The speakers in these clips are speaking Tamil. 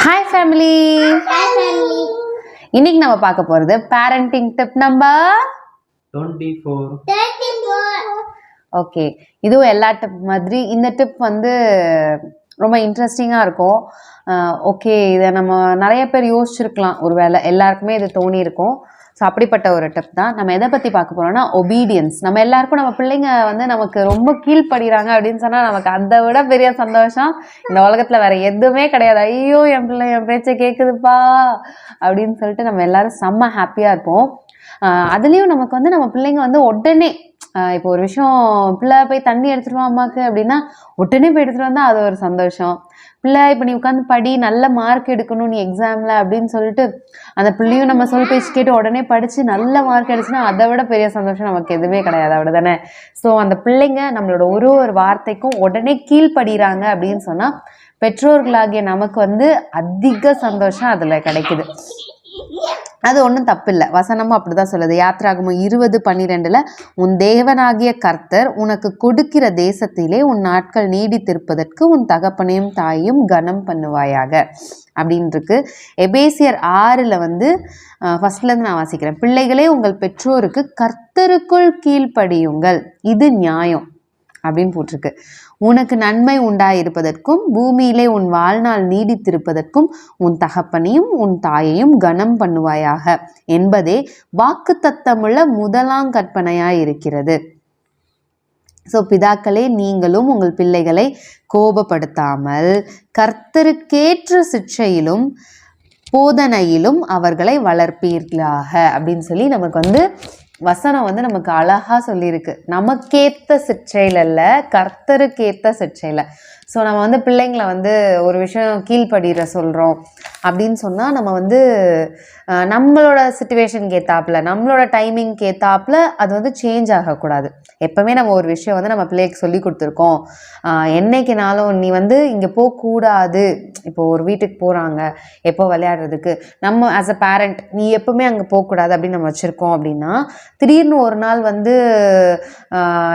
ஹாய் ஃபேமிலி இன்னைக்கு நம்ம பார்க்க போகிறது பேரண்டிங் டிப் நம்பர் ஓகே இதுவும் எல்லா டிப் மாதிரி. இந்த டிப் வந்து ரொம்ப இன்ட்ரெஸ்டிங்காக இருக்கும். ஓகே இதை நம்ம நிறைய பேர் யோசிச்சிருக்கலாம். ஒருவேளை எல்லாருக்குமே இது தோணி இருக்கும் ஸோ அப்படிப்பட்ட ஒரு டிப் தான். நம்ம எதை பற்றி பார்க்க போகிறோம்னா ஒபீடியன்ஸ் நம்ம எல்லாருக்கும் நம்ம பிள்ளைங்க வந்து நமக்கு ரொம்ப கீழ்ப்படுகிறாங்க அப்படின்னு சொன்னால் நமக்கு அதை விட பெரிய சந்தோஷம். இந்த உலகத்தில் வேற எதுவுமே கிடையாது. ஐயோ என் பிள்ளை என் பேச்சை கேட்குதுப்பா அப்படின்னு சொல்லிட்டு நம்ம எல்லாரும் செம்ம ஹாப்பியாக இருப்போம். அதுலேயும் நமக்கு வந்து நம்ம பிள்ளைங்க வந்து உடனே இப்போ ஒரு விஷயம் பிள்ளை போய் தண்ணி எடுத்துட்டு வா அப்படின்னா உடனே போய் எடுத்துட்டு வந்தால் அது ஒரு சந்தோஷம். பிள்ளை இப்போ நீ உட்காந்து படி நல்ல மார்க் எடுக்கணும் நீ எக்ஸாமில் அப்படின்னு சொல்லிட்டு அந்த பிள்ளையும் நம்ம சொல் பேச்சு கேட்டு உடனே படித்து நல்ல மார்க் எடுச்சுன்னா அதை விட பெரிய சந்தோஷம் நமக்கு எதுவுமே கிடையாது அவ்வளோ தானே ஸோ அந்த பிள்ளைங்க நம்மளோட ஒரு ஒரு வார்த்தைக்கும் உடனே கீழ்ப்படுகிறாங்க அப்படின்னு சொன்னால் பெற்றோர்களாகிய நமக்கு வந்து அதிக சந்தோஷம் அதில் கிடைக்குது. அது ஒன்றும் தப்பில்லை. வசனமும் அப்படிதான் சொல்லுது. யாத்ராகமும் இருபது பன்னிரெண்டில் உன் தேவனாகிய கர்த்தர் உனக்கு கொடுக்கிற தேசத்திலே உன் நாட்கள் நீடித்திருப்பதற்கு உன் தகப்பனையும் தாயும் கனம் பண்ணுவாயாக. அப்படின்னு இருக்கு. எபேசியர் ஆறில் வந்து ஃபர்ஸ்ட்லேருந்து நான் வாசிக்கிறேன். பிள்ளைகளே உங்கள் பெற்றோருக்கு கர்த்தருக்குள் கீழ்ப்படியுங்கள். இது நியாயம். அப்படின்னு போட்டிருக்கு. உனக்கு நன்மை உண்டாயிருப்பதற்கும் பூமியிலே உன் வாழ்நாள் நீடித்திருப்பதற்கும் உன் தகப்பனையும் உன் தாயையும் கனம் பண்ணுவாயாக என்பதே வாக்குத்தத்தமுள்ள முதலாம் கற்பனையாய் இருக்கிறது ஸோ பிதாக்களே நீங்களும் உங்கள் பிள்ளைகளை கோபப்படுத்தாமல் கர்த்தருக்கேற்ற சிக்ஷையிலும் போதனையிலும் அவர்களை வளர்ப்பீர்களாக அப்படின்னு சொல்லி நமக்கு வந்து வசனம் வந்து நமக்கு அழகாக சொல்லியிருக்கு. நமக்கேத்த சிற்றையில் இல்லை கர்த்தருக்கேத்த சிற்றையில். ஸோ நம்ம வந்து பிள்ளைங்களை வந்து ஒரு விஷயம் கீழ்ப்படிகிற சொல்கிறோம் அப்படின்னு சொன்னால் நம்ம வந்து நம்மளோட சுச்சுவேஷனுக்கு ஏற்றாப்புல நம்மளோட டைமிங்க்கு ஏற்றாப்புல அது வந்து சேஞ்ச் ஆகக்கூடாது. எப்போவுமே நம்ம ஒரு விஷயம் வந்து நம்ம பிள்ளைக்கு சொல்லி கொடுத்துருக்கோம். என்னைக்குனாலும் நீ வந்து இங்கே போகக்கூடாது. இப்போ ஒரு வீட்டுக்கு போகிறாங்க எப்போ விளையாடுறதுக்கு நம்ம ஆஸ் அ பேரண்ட் நீ எப்பவுமே அங்கே போகக்கூடாது அப்படின்னு நம்ம வச்சுருக்கோம் அப்படின்னா திடீர்னு ஒரு நாள் வந்து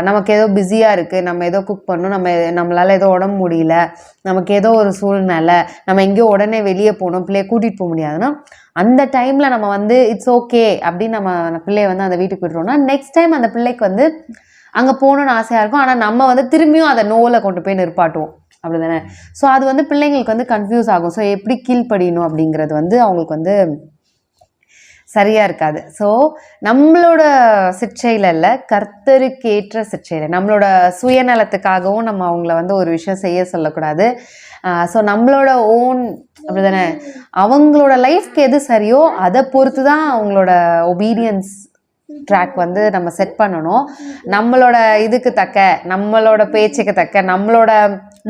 நமக்கு ஏதோ பிஸியாக இருக்குது நம்ம ஏதோ குக் பண்ணணும் நம்ம நம்மளால் ஏதோ உடம்பு முடியல நமக்கு ஏதோ ஒரு சூழ்நிலை நம்ம எங்கேயோ உடனே வெளியே போகணும் பிள்ளைய கூட்டிகிட்டு போக முடியாதுன்னா அந்த டைமில் நம்ம வந்து இட்ஸ் ஓகே அப்படின்னு நம்ம அந்த பிள்ளைய வந்து அந்த வீட்டுக்கு விட்டுறோம்னா நெக்ஸ்ட் டைம் அந்த பிள்ளைக்கு வந்து அங்கே போகணுன்னு ஆசையாக இருக்கும். ஆனால் நம்ம வந்து திரும்பியும் அதை நோவில் கொண்டு போய் நிற்பாட்டுவோம். அப்படிதானே? ஸோ அது வந்து பிள்ளைங்களுக்கு வந்து கன்ஃபியூஸ் ஆகும். ஸோ எப்படி கீழ்ப்படியணும் அப்படிங்கிறது வந்து அவங்களுக்கு வந்து சரியா இருக்காது. ஸோ நம்மளோட சிற்சையில் இல்லை கர்த்தருக்கேற்ற சிற்சையில் நம்மளோட சுயநலத்துக்காகவும் நம்ம அவங்கள வந்து ஒரு விஷயம் செய்ய சொல்லக்கூடாது. ஸோ நம்மளோட ஓன் அப்படிதானே? அவங்களோட லைஃப்க்கு எது சரியோ அதை பொறுத்து தான் அவங்களோட ஒபீடியன்ஸ் ட்ராக் வந்து நம்ம செட் பண்ணணும். நம்மளோட இதுக்கு தக்க நம்மளோட பேச்சுக்கு தக்க நம்மளோட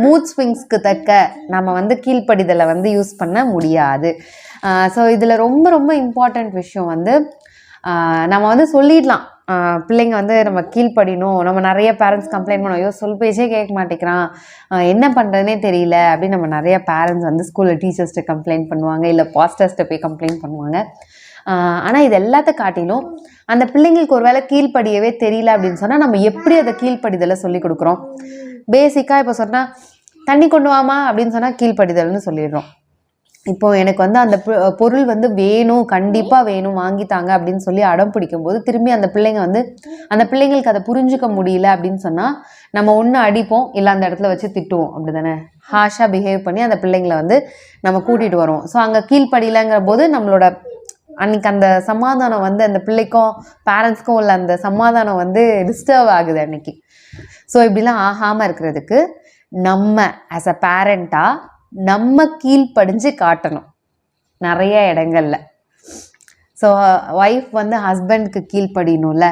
மூட் ஸ்விங்ஸ்க்கு தக்க நம்ம வந்து கீழ்ப்படிதலை வந்து யூஸ் பண்ண முடியாது. ஸோ இதில் ரொம்ப ரொம்ப இம்பார்ட்டண்ட் விஷயம் வந்து நம்ம வந்து சொல்லிடலாம். பிள்ளைங்க வந்து நம்ம கீழ்ப்படினோம் நம்ம நிறைய பேரண்ட்ஸ் கம்ப்ளைண்ட் பண்ணோம் ஐயோ சொல் பேச்சே கேட்க மாட்டேங்கிறான். என்ன பண்ணுறதுனே தெரியல. அப்படின்னு நம்ம நிறைய பேரண்ட்ஸ் வந்து ஸ்கூலில் டீச்சர்ஸ்ட்டு கம்ப்ளைண்ட் பண்ணுவாங்க. இல்லை பாஸ்டர்ஸ்ட்டு போய் கம்ப்ளைண்ட் பண்ணுவாங்க. ஆனால் இது எல்லாத்த காட்டிலும் அந்த பிள்ளைங்களுக்கு ஒரு வேளை கீழ்ப்படியவே தெரியல அப்படின்னு சொன்னால் நம்ம எப்படி அதை கீழ்ப்படிதலை சொல்லி கொடுக்குறோம்? பேசிக்காக இப்போ சொன்னால் தண்ணி கொண்டு வாமா அப்படின்னு சொன்னால் கீழ்ப்படிதல்னு சொல்லிடுறோம். இப்போ எனக்கு வந்து அந்த பொருள் வந்து வேணும் கண்டிப்பாக வேணும் வாங்கித்தாங்க அப்படின்னு சொல்லி அடம் பிடிக்கும்போது திரும்பி அந்த பிள்ளைங்க வந்து அந்த பிள்ளைங்களுக்கு அதை புரிஞ்சுக்க முடியல அப்படின்னு சொன்னால் நம்ம ஒன்று அடிப்போம் இல்லை அந்த இடத்துல வச்சு திட்டுவோம். அப்படி தானே ஹாஷாக பிஹேவ் பண்ணி அந்த பிள்ளைங்களை வந்து நம்ம கூட்டிகிட்டு வரோம். ஸோ அங்கே கீழ்ப்படியிலங்கிற போது நம்மளோட அன்னைக்கு அந்த சமாதானம் வந்து அந்த பிள்ளைக்கும் பேரண்ட்ஸ்க்கும் உள்ள அந்த சமாதானம் வந்து டிஸ்டர்ப் ஆகுது அன்னைக்கு. ஸோ இப்படிலாம் ஆகாமல் இருக்கிறதுக்கு நம்ம ஆஸ் அ பேரண்ட்டாக நம்ம கீழ்ப்படிஞ்சு காட்டணும். நிறைய இடங்கள்ல. ஸோ ஒய்ஃப் வந்து ஹஸ்பண்ட்க்கு கீழ்ப்படியணும்ல.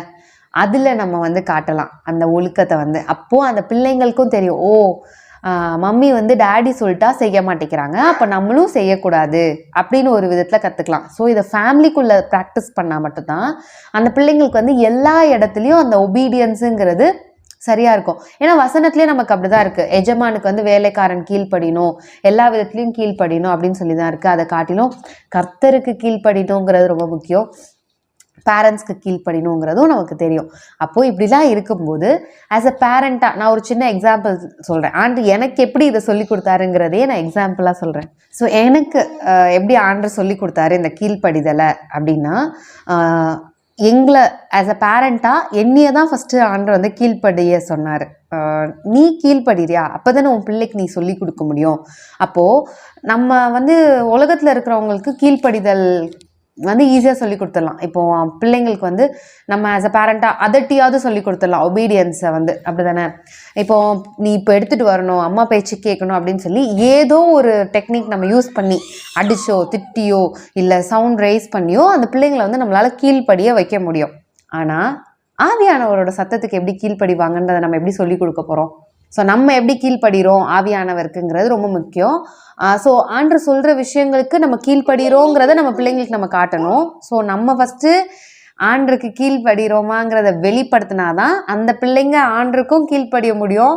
அதில் நம்ம வந்து காட்டலாம். அந்த ஒழுக்கத்தை வந்து. அப்போது அந்த பிள்ளைங்களுக்கும் தெரியும். ஓ மம்மி வந்து டேடி சொல்லிட்டா செய்ய மாட்டேங்கிறாங்க அப்போ நம்மளும் செய்யக்கூடாது அப்படின்னு ஒரு விதத்தில் கற்றுக்கலாம் ஸோ இதை ஃபேமிலிக்குள்ளே ப்ராக்டிஸ் பண்ணால் மட்டும்தான் அந்த பிள்ளைங்களுக்கு வந்து எல்லா இடத்துலையும் அந்த ஒபீடியன்ஸுங்கிறது சரியாக இருக்கும். ஏன்னா வசனத்திலே நமக்கு அப்படி தான் இருக்குது எஜமானுக்கு வந்து வேலைக்காரன் கீழ்ப்படிணும் எல்லா விதத்துலேயும் கீழ்ப்படிணும் அப்படின்னு சொல்லி தான் இருக்குது அதை காட்டிலும் கர்த்தருக்கு கீழ்ப்படிணுங்கிறது ரொம்ப முக்கியம். பேரண்ட்ஸ்க்கு கீழ்ப்படினுங்கிறதும் நமக்கு தெரியும். அப்போது இப்படிலாம் இருக்கும்போது ஆஸ் அ பேரண்ட்டாக நான் ஒரு சின்ன எக்ஸாம்பிள் சொல்கிறேன் ஆண்டு எனக்கு எப்படி இதை சொல்லி கொடுத்தாருங்கிறதே நான் எக்ஸாம்பிளாக சொல்கிறேன் ஸோ எனக்கு எப்படி ஆண்டு சொல்லி கொடுத்தாரு இந்த கீழ்ப்படிதலை அப்படின்னா எங்களை ஆஸ் அ பேரண்ட்டாக என்னையை தான் ஃபஸ்ட்டு ஆண்டு வந்து கீழ்ப்படிய சொன்னார். நீ கீழ்ப்படிறியா? அப்போ தானே உன் பிள்ளைக்கு நீ சொல்லி கொடுக்க முடியும். அப்போது நம்ம வந்து உலகத்தில் இருக்கிறவங்களுக்கு கீழ்ப்படிதல் வந்து ஈஸியாக சொல்லி கொடுத்துடலாம். இப்போ பிள்ளைங்களுக்கு வந்து நம்ம ஆஸ் அ பேரண்ட்டாக அதட்டியாவது சொல்லி கொடுத்துடலாம். ஒபீடியன்ஸை வந்து. அப்படி தானே இப்போ நீ இப்போ எடுத்துகிட்டு வரணும் அம்மா பேச்சு கேட்கணும் அப்படின்னு சொல்லி ஏதோ ஒரு டெக்னிக் நம்ம யூஸ் பண்ணி அடிச்சோ திட்டியோ இல்லை சவுண்ட் ரைஸ் பண்ணியோ அந்த பிள்ளைங்களை வந்து நம்மளால் கீழ்ப்படியே வைக்க முடியும். ஆனால் ஆவியானவரோட சத்தத்துக்கு எப்படி கீழ்ப்படிவாங்கன்றதை நம்ம எப்படி சொல்லி கொடுக்க போகிறோம் ஸோ நம்ம எப்படி கீழ்ப்படுகிறோம் ஆவியானவருக்குங்கிறது ரொம்ப முக்கியம். ஸோ ஆண்டு சொல்கிற விஷயங்களுக்கு நம்ம கீழ்ப்படுகிறோங்கிறத நம்ம பிள்ளைங்களுக்கு நம்ம காட்டணும். ஸோ நம்ம ஃபஸ்ட்டு ஆண்டுக்கு கீழ்ப்படுகிறோமாங்கிறத வெளிப்படுத்தினாதான் அந்த பிள்ளைங்க ஆண்டுக்கும் கீழ்ப்படிய முடியும்.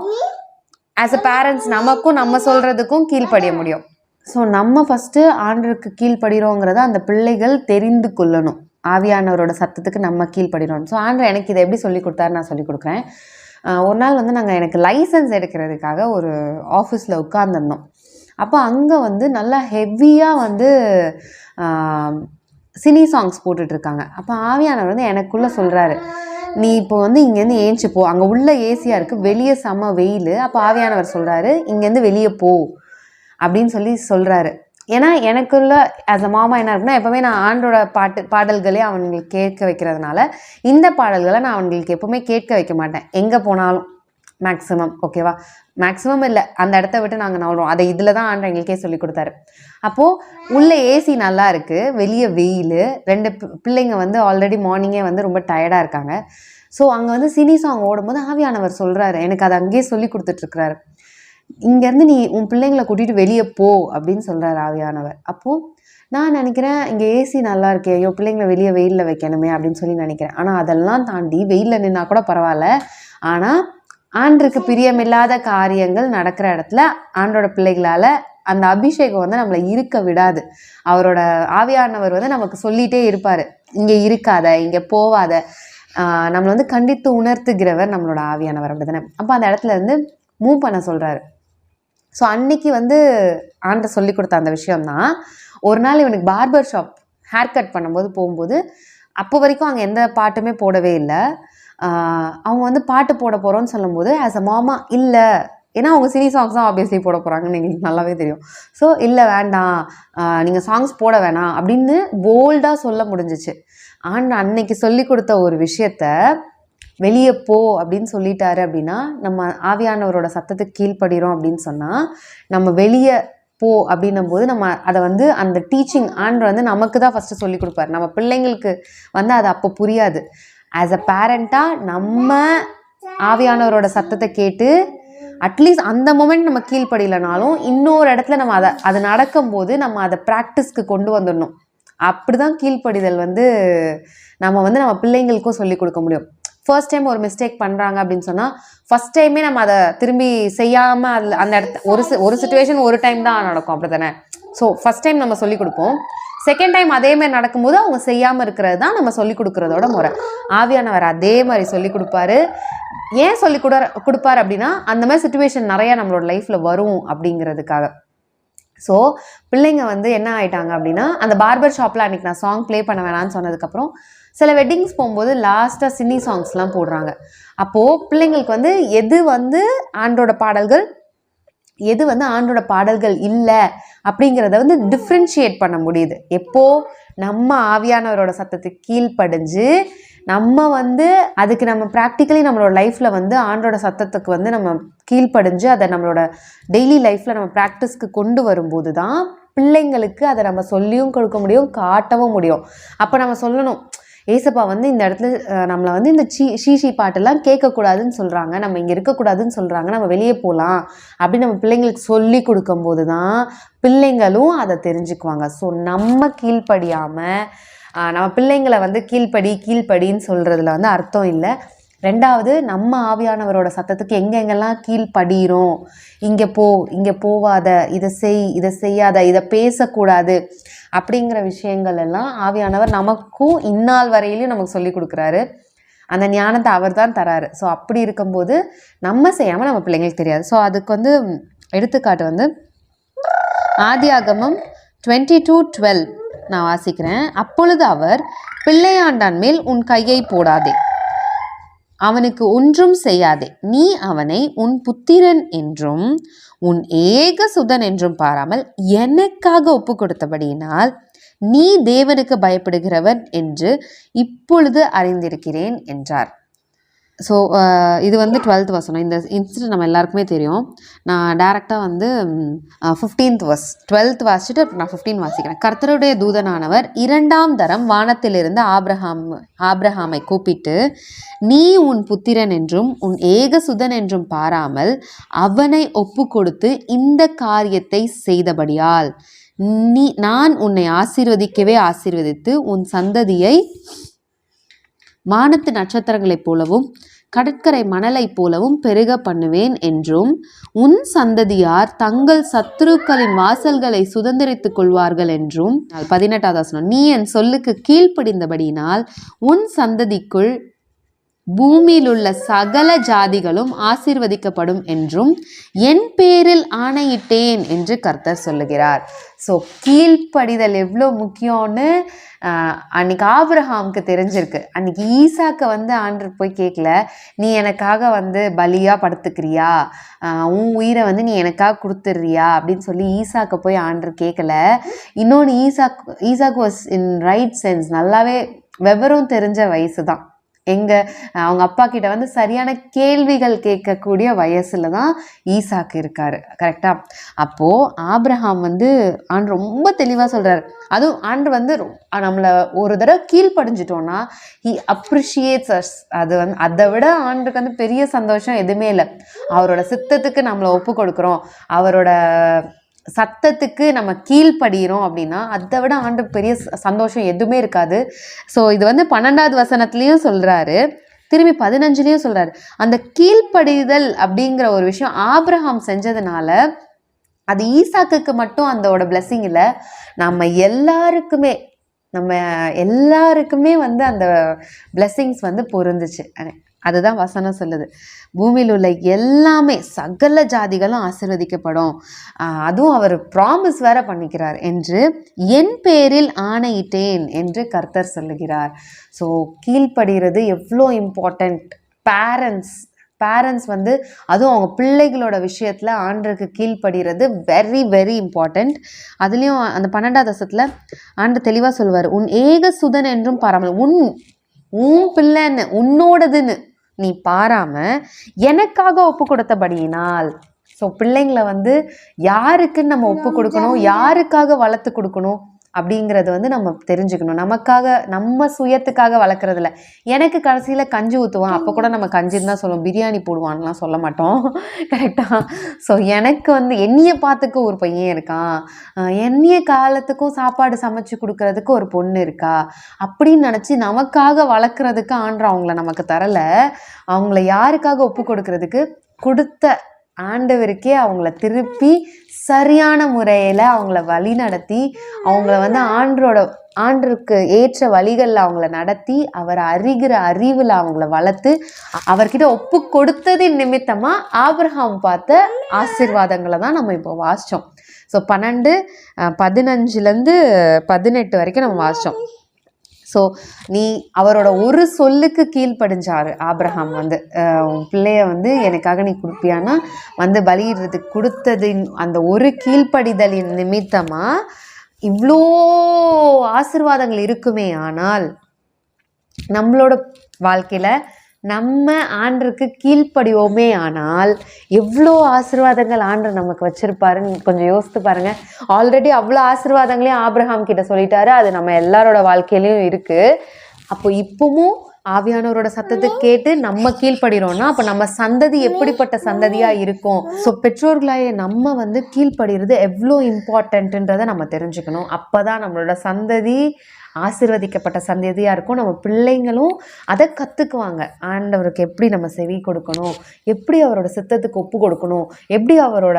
ஆஸ் அ பேரண்ட்ஸ் நமக்கும் நம்ம சொல்கிறதுக்கும் கீழ்ப்படிய முடியும். ஸோ நம்ம ஃபஸ்ட்டு ஆண்டருக்கு கீழ்ப்படுகிறோங்கிறத அந்த பிள்ளைகள் தெரிந்து கொள்ளணும். ஆவியானவரோட சத்தத்துக்கு நம்ம கீழ்ப்படுகிறோம் ஸோ ஆண்டர் எனக்கு இதை எப்படி சொல்லி கொடுத்தாரு நான் சொல்லி கொடுக்குறேன். ஒரு நாள் வந்து நாங்கள் எனக்கு லைசன்ஸ் எடுக்கிறதுக்காக ஒரு ஆஃபீஸில் உட்காந்துருந்தோம் அப்போ அங்கே வந்து நல்லா ஹெவியாக வந்து சினி சாங்ஸ் போட்டுட்ருக்காங்க. அப்போ ஆவியானவர் வந்து எனக்குள்ளே சொல்கிறாரு நீ இப்போ வந்து இங்கேருந்து ஏஞ்சி போ. அங்கே உள்ள ஏசியாக இருக்குது வெளியே செம்ம வெயில். அப்போ ஆவியானவர் சொல்கிறாரு இங்கேருந்து வெளியே போ. அப்படின்னு சொல்லி சொல்கிறாரு ஏன்னா எனக்குள்ள ஆஸ் அ மாமா என்ன இருக்குன்னா எப்போவுமே நான் ஆண்டோட பாட்டு பாடல்களே அவங்களுக்கு கேட்க வைக்கிறதுனால இந்த பாடல்களை நான் அவங்களுக்கு எப்போவுமே கேட்க வைக்க மாட்டேன். எங்கே போனாலும். மேக்ஸிமம் ஓகேவா மேக்ஸிமம் இல்லை அந்த இடத்த விட்டு நாங்கள் நவறோம் அதை இதில் தான் ஆண்டு எங்களுக்கே சொல்லி கொடுத்தாரு. அப்போது உள்ளே ஏசி நல்லா இருக்குது வெளியே வெயில். ரெண்டு பி- பிள்ளைங்க வந்து ஆல்ரெடி மார்னிங்கே வந்து ரொம்ப டயர்டாக இருக்காங்க. ஸோ அங்கே வந்து சினி சாங் ஓடும்போது ஆவியானவர் சொல்கிறாரு எனக்கு அதை அங்கேயே சொல்லி கொடுத்துட்ருக்குறாரு இங்கேருந்து நீ உன் பிள்ளைங்களை கூட்டிகிட்டு வெளியே போ அப்படின்னு சொல்கிறார் ஆவியானவர். அப்போது நான் நினைக்கிறேன் இங்கே ஏசி நல்லா இருக்கே ஐயோ பிள்ளைங்களை வெளியே வெயிலில் வைக்கணுமே அப்படின்னு சொல்லி நினைக்கிறேன். ஆனால் அதெல்லாம் தாண்டி வெயிலில் நின்னா கூட பரவாயில்ல. ஆனால் ஆண்டுக்கு பிரியமில்லாத காரியங்கள் நடக்கிற இடத்துல ஆண்டோட பிள்ளைகளால் அந்த அபிஷேகம் வந்து நம்மளை இருக்க விடாது. அவரோட ஆவியானவர் வந்து நமக்கு சொல்லிகிட்டே இருப்பார். இங்கே இருக்காத இங்கே போவாத. நம்மளை வந்து கண்டித்து உணர்த்துகிறவர் நம்மளோட ஆவியானவர் அப்படி தானே அப்போ அந்த இடத்துல இருந்து மூவ் பண்ண சொல்கிறாரு ஸோ அன்னைக்கு வந்து ஆண்ட சொல்லி கொடுத்த அந்த விஷயம்தான் ஒரு நாள் இவனுக்கு பார்பர் ஷாப் ஹேர் கட் பண்ணும்போது போகும்போது அப்போ வரைக்கும் அங்கே எந்த பாட்டுமே போடவே இல்லை. அவங்க வந்து பாட்டு போட போகிறோன்னு சொல்லும்போது ஆஸ் அ மாமா இல்லை. ஏன்னா அவங்க சினி சாங்ஸ் தான் ஆப்வியஸ்லி போட போகிறாங்கன்னு எங்களுக்கு நல்லாவே தெரியும். ஸோ இல்லை வேண்டாம். நீங்கள் சாங்ஸ் போட வேணாம். அப்படின்னு போல்டாக சொல்ல முடிஞ்சிச்சு. ஆண்டு அன்னைக்கு சொல்லி கொடுத்த ஒரு விஷயத்த வெளியே போ அப்படின்னு சொல்லிட்டாரு அப்படின்னா நம்ம ஆவியானவரோட சத்தத்துக்கு கீழ்ப்படுகிறோம் அப்படின்னு சொன்னால் நம்ம வெளியே போ அப்படின்னும் போது நம்ம அதை வந்து அந்த டீச்சிங் ஆண்டர் வந்து நமக்கு தான் ஃபஸ்ட்டு சொல்லி கொடுப்பாரு. நம்ம பிள்ளைங்களுக்கு வந்து அது அப்போ புரியாது. ஆஸ் அ பேரண்ட்டாக நம்ம ஆவியானவரோட சத்தத்தை கேட்டு அட்லீஸ்ட் அந்த மொமெண்ட் நம்ம கீழ்ப்படியிலனாலும் இன்னொரு இடத்துல நம்ம அதை அது நடக்கும்போது நம்ம அதை ப்ராக்டிஸ்க்கு கொண்டு வந்துடணும். அப்படி தான் கீழ்ப்படிதல் வந்து நம்ம வந்து நம்ம பிள்ளைங்களுக்கும் சொல்லிக் கொடுக்க முடியும். ஃபர்ஸ்ட் டைம் ஒரு மிஸ்டேக் பண்ணுறாங்க அப்படின்னு சொன்னால் ஃபர்ஸ்ட் டைமே நம்ம அதை திரும்பி செய்யாமல் அதில் அந்த இடத்த ஒரு சி- ஒரு சுச்சுவேஷன் ஒரு டைம் தான் நடக்கும் அப்படி தானே ஸோ ஃபர்ஸ்ட் டைம் நம்ம சொல்லி கொடுப்போம். செகண்ட் டைம் அதே மாதிரி நடக்கும்போது அவங்க செய்யாமல் இருக்கிறது தான் நம்ம சொல்லி கொடுக்கறதோட முறை. ஆவியானவர் அதே மாதிரி சொல்லி கொடுப்பாரு. ஏன் சொல்லி கொடு கொடுப்பாரு அப்படின்னா அந்த மாதிரி சுச்சுவேஷன் நிறையா நம்மளோட லைஃப்பில் வரும் அப்படிங்கிறதுக்காக. ஸோ பிள்ளைங்க வந்து என்ன ஆயிட்டாங்க அப்படின்னா அந்த பார்பர் ஷாப்பில் அன்றைக்கி நான் சாங் ப்ளே பண்ண வேணாம்னு சொன்னதுக்கப்புறம் சில வெட்டிங்ஸ் போகும்போது லாஸ்ட்டாக சினி சாங்ஸ்லாம் போடுறாங்க. அப்போது பிள்ளைங்களுக்கு வந்து எது வந்து ஆண்டோட பாடல்கள்? எது வந்து ஆண்டோட பாடல்கள் இல்லை? அப்படிங்கிறத வந்து டிஃப்ரென்ஷியேட் பண்ண முடியுது. எப்போ? நம்ம ஆவியானவரோட சத்தத்துக்கு கீழ்ப்படிஞ்சு நம்ம வந்து அதுக்கு நம்ம ப்ராக்டிக்கலி நம்மளோட லைஃப்பில் வந்து ஆண்டோட சத்தத்துக்கு வந்து நம்ம கீழ்ப்படிஞ்சு அதை நம்மளோட டெய்லி லைஃப்பில் நம்ம ப்ராக்டிஸ்க்கு கொண்டு வரும்போது தான் பிள்ளைங்களுக்கு அதை நம்ம சொல்லியும் கொடுக்க முடியும் காட்டவும் முடியும். அப்போ நம்ம சொல்லணும் ஏசப்பா வந்து இந்த இடத்துல நம்மளை வந்து இந்த சீ ஷீஷி பாட்டெல்லாம் கேட்கக்கூடாதுன்னு சொல்கிறாங்க நம்ம இங்கே இருக்கக்கூடாதுன்னு சொல்கிறாங்க நம்ம வெளியே போகலாம் அப்படின்னு நம்ம பிள்ளைங்களுக்கு சொல்லி கொடுக்கும்போது தான் பிள்ளைங்களும் அதை தெரிஞ்சுக்குவாங்க. ஸோ நம்ம கீழ்ப்படியாமல் நம்ம பிள்ளைங்களை வந்து கீழ்ப்படி கீழ்ப்படின்னு சொல்கிறதுல வந்து அர்த்தம் இல்லை. ரெண்டாவது நம்ம ஆவியானவரோட சத்தத்துக்கு எங்கெங்கெல்லாம் கீழ்படுகிறோம் இங்கே போ இங்கே போவாத இதை செய் இதை செய்யாத இதை பேசக்கூடாது அப்படிங்கிற விஷயங்கள் எல்லாம் ஆவியானவர் நமக்கும் இந்நாள் வரையிலையும் நமக்கு சொல்லி கொடுக்குறாரு. அந்த ஞானத்தை அவர் தான் தராரு. ஸோ அப்படி இருக்கும்போது நம்ம செய்யாமல் நம்ம பிள்ளைங்களுக்கு தெரியாது. ஸோ அதுக்கு வந்து எடுத்துக்காட்டு வந்து ஆதியாகமம் டுவெண்ட்டி டூ டுவெல் நான் வாசிக்கிறேன். அப்பொழுது அவர் பிள்ளையாண்டான் மேல் உன் கையை போடாதே. அவனுக்கு ஒன்றும் செய்யாதே. நீ அவனை உன் புத்திரன் என்றும் உன் ஏக சுதன் என்றும் பாராமல் எனக்காக ஒப்பு கொடுத்தபடியினால் நீ தேவனுக்கு பயப்படுகிறவன் என்று இப்பொழுது அறிந்திருக்கிறேன் என்றார். ஸோ uh, இது வந்து டுவெல்த் வசனம் இந்த இன்சிடென்ட் நம்ம எல்லாருக்குமே தெரியும். நான் டேரெக்டாக வந்து ஃபிஃப்டீன்த் வர்ஸ் டுவெல்த் வாசிச்சுட்டு நான் ஃபிஃப்டீன் வாசிக்கிறேன் கர்த்தருடைய தூதனானவர் இரண்டாம் தரம் வானத்திலிருந்து ஆப்ரஹாம் ஆப்ரஹாமை கூப்பிட்டு நீ உன் புத்திரன் என்றும் உன் ஏகசுதன் என்றும் பாராமல் அவனை ஒப்பு கொடுத்து இந்த காரியத்தை செய்தபடியால் நீ நான் உன்னை ஆசீர்வதிக்கவே ஆசீர்வதித்து உன் சந்ததியை வானத்து நட்சத்திரங்களைப் போலவும் கடற்கரை மணலைப் போலவும் பெருக பண்ணுவேன் என்றும் உன் சந்ததியார் தங்கள் சத்துருக்களின் வாசல்களை சுதந்திரித்துக் கொள்வார்கள் என்றும் பதினெட்டாவது வசனம் நீ என் சொல்லுக்கு கீழ்ப்படிந்தபடியினால் உன் சந்ததிக்குள் பூமியில் உள்ள சகல ஜாதிகளும் ஆசீர்வதிக்கப்படும் என்றும் என் பேரில் ஆணையிட்டேன் என்று கர்த்தர் சொல்லுகிறார். ஸோ கீழ்ப்படிதல் எவ்வளோ முக்கியம்னு அன்னைக்கு ஆபிரஹாமுக்கு தெரிஞ்சிருக்கு. அன்னைக்கு ஈசாக்க வந்து ஆண்டு போய் கேட்கல நீ எனக்காக வந்து பலியாக படுத்துக்கிறியா? உன் உயிரை வந்து நீ எனக்காக கொடுத்துட்றியா? அப்படின்னு சொல்லி ஈசாக்க போய் ஆண்டு கேட்கல. இன்னொன்று Isaac Isaac was in right sense நல்லாவே விவரம் தெரிஞ்ச வயசு தான். எங்கள் அவங்க அப்பா கிட்ட வந்து சரியான கேள்விகள் கேட்கக்கூடிய வயசுல தான் ஈசாக்கு இருக்கார். கரெக்டாக அப்போது ஆப்ரஹாம் வந்து ஆண்டு ரொம்ப தெளிவாக சொல்கிறார் அதுவும் ஆண்டு வந்து நம்மளை ஒரு தடவை கீழ்ப்படிஞ்சிட்டோம்னா ஹி அப்ரிஷியேட்ஸ் அஸ் அது வந்து அதை விட ஆண்டுக்கு வந்து பெரிய சந்தோஷம் எதுவுமே இல்லை. அவரோட சித்தத்துக்கு நம்மளை ஒப்பு கொடுக்குறோம். அவரோட சத்தத்துக்கு நம்ம கீழ்ப்படுகிறோம் அப்படின்னா அதை விட ஆண்டு பெரிய சந்தோஷம் எதுவுமே இருக்காது. ஸோ இது வந்து பன்னெண்டாவது வசனத்துலேயும் சொல்கிறாரு திரும்பி பதினஞ்சுலேயும் சொல்கிறாரு அந்த கீழ்ப்படிதல் அப்படிங்கிற ஒரு விஷயம் ஆப்ரஹாம் செஞ்சதுனால அது ஈசாக்குக்கு மட்டும் அந்தோட blessing இல்லை. நம்ம எல்லாருக்குமே நம்ம எல்லாருக்குமே வந்து அந்த blessings வந்து பொருந்துச்சு. அதுதான் வசனம் சொல்லுது. பூமியில் உள்ள எல்லாமே சகல ஜாதிகளும் ஆசிர்வதிக்கப்படும். அதுவும் அவர் ப்ராமிஸ் வேற பண்ணிக்கிறார் என்று என் பேரில் ஆணையிட்டேன் என்று கர்த்தர் சொல்லுகிறார். ஸோ கீழ்ப்படுகிறது எவ்வளோ இம்பார்ட்டண்ட் பேரண்ட்ஸ் பேரண்ட்ஸ் வந்து அதுவும் அவங்க பிள்ளைகளோட விஷயத்தில் ஆண்டருக்கு கீழ்ப்படுகிறது வெரி வெரி இம்பார்ட்டண்ட் அதுலேயும் அந்த பன்னெண்டாவது வருஷத்தில் ஆண்டு தெளிவாக சொல்லுவார் உன் ஏக சுதன் என்றும் பரமல் உன் உன் பிள்ளைன்னு உன்னோடதுன்னு நீ பாராம எனக்காக ஒப்பு கொடுத்தபடியினால் ஸோ பிள்ளைங்களை வந்து யாருக்குன்னு நம்ம ஒப்பு கொடுக்கணும் யாருக்காக வளர்த்து கொடுக்கணும்? அப்படிங்கிறது வந்து நம்ம தெரிஞ்சுக்கணும். நமக்காக நம்ம சுயத்துக்காக வளர்க்குறதில்ல. எனக்கு கடைசியில் கஞ்சி ஊற்றுவான் அப்போ கூட நம்ம கஞ்சின்னு தான் சொல்லுவோம். பிரியாணி போடுவான்லாம் சொல்ல மாட்டோம். கரெக்டாக ஸோ எனக்கு வந்து என்னைய பார்த்துக்க ஒரு பையன் இருக்கான். என்னைய காலத்துக்கும் சாப்பாடு சமைச்சு கொடுக்கறதுக்கு ஒரு பொண்ணு இருக்கா? அப்படின்னு நினச்சி நமக்காக வளர்க்குறதுக்கு ஆண்டு அவங்கள நமக்கு தரல. அவங்கள யாருக்காக ஒப்பு கொடுக்கறதுக்கு? கொடுத்த ஆண்டவருக்கே அவங்கள திருப்பி சரியான முறையில் அவங்கள வழி நடத்தி அவங்கள வந்து ஆண்டரோட ஆண்டருக்கு ஏற்ற வழிகளில் அவங்கள நடத்தி அவர் அறிகிற அறிவில் அவங்கள வளர்த்து அவர்கிட்ட ஒப்பு கொடுத்ததின் நிமித்தமாக ஆபிரஹாம் பார்த்த ஆசீர்வாதங்களை தான் நம்ம இப்போ வாசித்தோம் ஸோ பன்னெண்டு பதினஞ்சுலேருந்து பதினெட்டு வரைக்கும் நம்ம வாசித்தோம் ஸோ நீ அவரோட ஒரு சொல்லுக்கு கீழ்ப்படிஞ்சாரு. ஆப்ரஹாம் வந்து உன் பிள்ளைய வந்து எனக்காக நீ கொடுப்பியானா? வந்து பலியிடுறதுக்கு கொடுத்ததின் அந்த ஒரு கீழ்ப்படிதலின் நிமித்தமாக இவ்வளோ ஆசீர்வாதங்கள் இருக்குமே ஆனால் நம்மளோட வாழ்க்கையில் நம்ம ஆண்டருக்கு கீழ்ப்படிவோமே ஆனால் எவ்வளோ ஆசீர்வாதங்கள் ஆண்டர் நமக்கு வச்சிருப்பாருன்னு கொஞ்சம் யோசித்து பாருங்க. ஆல்ரெடி அவ்வளோ ஆசிர்வாதங்களையும் ஆப்ரஹாம் கிட்ட சொல்லிட்டாரு. அது நம்ம எல்லாரோட வாழ்க்கையிலையும் இருக்குது அப்போ இப்பவும் ஆவியானவரோட சத்தத்தை கேட்டு நம்ம கீழ்ப்படுறோம்னா அப்போ நம்ம சந்ததி எப்படிப்பட்ட சந்ததியாக இருக்கும்? ஸோ பெற்றோர்களாய நம்ம வந்து கீழ்ப்படுகிறது எவ்வளோ இம்பார்ட்டன்ட்டுன்றதை நம்ம தெரிஞ்சுக்கணும். அப்போ தான் நம்மளோட சந்ததி ஆசிர்வதிக்கப்பட்ட சந்ததியாக இருக்கும். நம்ம பிள்ளைங்களும் அதை கற்றுக்குவாங்க ஆண்டவருக்கு எப்படி நம்ம செவி கொடுக்கணும்? எப்படி அவரோட சித்தத்துக்கு ஒப்பு கொடுக்கணும்? எப்படி அவரோட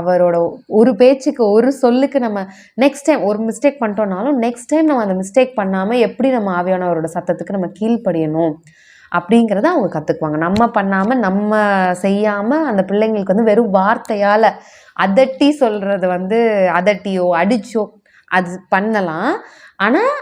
அவரோட ஒரு பேச்சுக்கு ஒரு சொல்லுக்கு நம்ம நெக்ஸ்ட் டைம் ஒரு மிஸ்டேக் பண்ணிட்டோம்னாலும் நெக்ஸ்ட் டைம் நம்ம அந்த மிஸ்டேக் பண்ணாமல் எப்படி நம்ம ஆவியானவரோட சத்தத்துக்கு நம்ம கீழ்ப்படியணும்? அப்படிங்கிறத அவங்க கற்றுக்குவாங்க நம்ம பண்ணாமல் நம்ம செய்யாமல் அந்த பிள்ளைங்களுக்கு வந்து வெறும் வார்த்தையால் அதட்டி சொல்கிறது வந்து அதட்டியோ அடிச்சோ அது பண்ணலாம். ஆனால்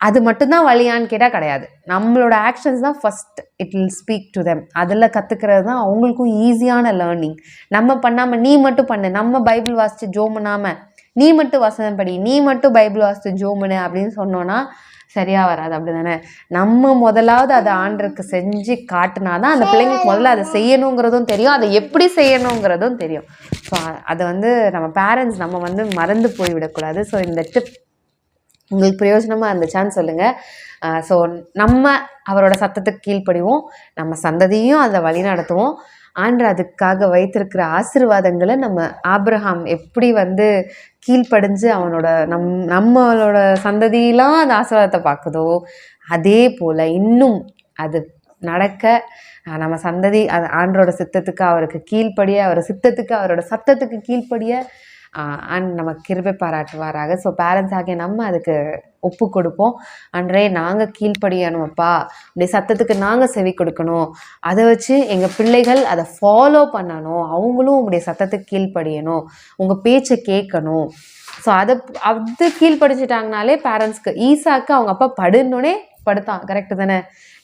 அது மட்டும்தான் வழியான்னு கேட்டால் கிடையாது. நம்மளோட ஆக்ஷன்ஸ் தான் first it will speak to them அதில் கற்றுக்கிறது தான் அவங்களுக்கும் ஈஸியான லேர்னிங் நம்ம பண்ணாமல் நீ மட்டும் பண்ணு. நம்ம பைபிள் வாசித்து ஜோம் பண்ணாமல் நீ மட்டும் வசனம் படி நீ மட்டும் பைபிள் வாசித்து ஜோம் பண்ணு அப்படின்னு சொன்னோன்னா சரியாக வராது அப்படி தானே நம்ம முதலாவது அதை ஆண்டருக்கு செஞ்சு காட்டினா தான் அந்த பிள்ளைங்களுக்கு முதல்ல அதை செய்யணுங்கிறதும் தெரியும். அதை எப்படி செய்யணுங்கிறதும் தெரியும். ஸோ அதை வந்து நம்ம பேரண்ட்ஸ் நம்ம வந்து மறந்து போய்விடக்கூடாது. ஸோ இந்த டிப் உங்களுக்கு பிரயோஜனமாக இருந்துச்சான்னு சொல்லுங்கள் ஸோ நம்ம அவரோட சத்தத்துக்கு கீழ்ப்படிவோம். நம்ம சந்ததியும் அதை வழி நடத்துவோம் ஆண்டு அதுக்காக வைத்திருக்கிற ஆசீர்வாதங்களை நம்ம ஆப்ரஹாம் எப்படி வந்து கீழ்ப்படிஞ்சு அவனோட நம் நம்மளோட சந்ததியெலாம் அந்த ஆசீர்வாதத்தை பார்க்குதோ அதே போல் இன்னும் அது நடக்க நம்ம சந்ததி அது ஆண்டரோட சித்தத்துக்கு அவருக்கு கீழ்ப்படிய அவர் சித்தத்துக்கு அவரோட சத்தத்துக்கு கீழ்ப்படிய அண்ட் நம்ம கிருபை பாராட்டுவாராக. ஸோ பேரண்ட்ஸ் ஆகிய நம்ம அதுக்கு ஒப்பு கொடுப்போம். அன்றே நாங்கள் கீழ்ப்படியணும்ப்பா அப்படி சத்தத்துக்கு நாங்கள் செவி கொடுக்கணும். அதை வச்சு எங்கள் பிள்ளைகள் அதை ஃபாலோ பண்ணணும். அவங்களும் உங்களுடைய சத்தத்துக்கு கீழ்ப்படியணும். உங்கள் பேச்சை கேட்கணும். ஸோ அதை அது கீழ்ப்படிச்சிட்டாங்கனாலே பேரண்ட்ஸ்க்கு ஈஸாக்கு அவங்க அப்பா படுன்னொடனே படுத்தான். கரெக்டு தானே?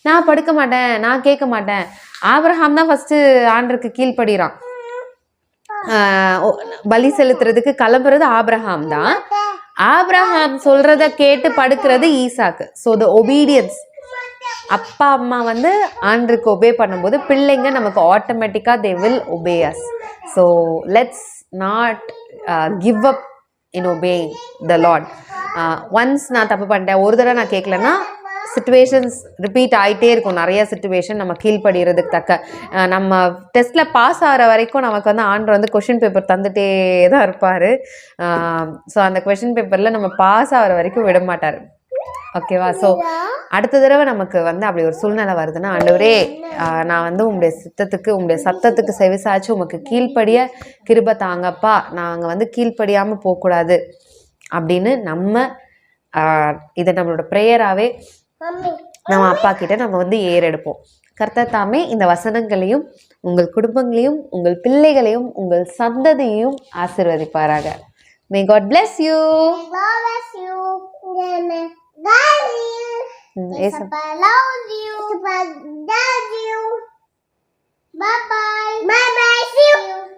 நான் படுக்க மாட்டேன். நான் கேட்க மாட்டேன். ஆபிரகாம் தான் ஃபஸ்ட்டு ஆண்டருக்கு கீழ்ப்படுகிறான் பலி செலுத்துறதுக்கு கிளம்புறது ஆப்ரஹாம் தான். ஆப்ரஹாம் சொல்றத கேட்டு படுக்கிறது ஈசாக்கு. ஸோ த ஒபீடியன்ஸ் அப்பா அம்மா வந்து ஆண்டுக்கு ஒபே பண்ணும்போது பிள்ளைங்க நமக்கு ஆட்டோமேட்டிக்காக they will obey us so let's not give up in obeying the lot once நான் தப்பு பண்ணிட்டேன் ஒரு தடவை நான் கேட்கலன்னா சுச்சுவேஷன்ஸ் ரிப்பீட் ஆகிட்டே இருக்கும். நிறைய சுச்சுவேஷன் நம்ம கீழ்ப்படுகிறதுக்கு தக்க நம்ம டெஸ்ட்டில் பாஸ் ஆகிற வரைக்கும் நமக்கு வந்து ஆண்டர் வந்து கொஷின் பேப்பர் தந்துட்டே தான் இருப்பார். ஸோ அந்த கொஷின் பேப்பரில் நம்ம பாஸ் ஆகிற வரைக்கும் விட மாட்டார். ஓகேவா ஸோ அடுத்த தடவை நமக்கு வந்து அப்படி ஒரு சூழ்நிலை வருதுன்னா ஆண்டவரே நான் வந்து உங்களுடைய சித்தத்துக்கு உங்களுடைய சத்தத்துக்கு செவிசாச்சு உமக்கு கீழ்ப்படிய கிருப தாங்கப்பா. நாங்கள் வந்து கீழ்ப்படியாமல் போகக்கூடாது. அப்படின்னு நம்ம இதை நம்மளோட ப்ரேயராகவே நம்ம அப்பா கிட்ட நம்ம வந்து ஏறெடுப்போம். கர்த்தர் தாமே இந்த வசனங்களையும் உங்கள் குடும்பங்களையும் உங்கள் பிள்ளைகளையும் உங்கள் சந்ததியையும் ஆசிர்வதிப்பாராக. May God love you. Bye. Bye. Bye bye. See you.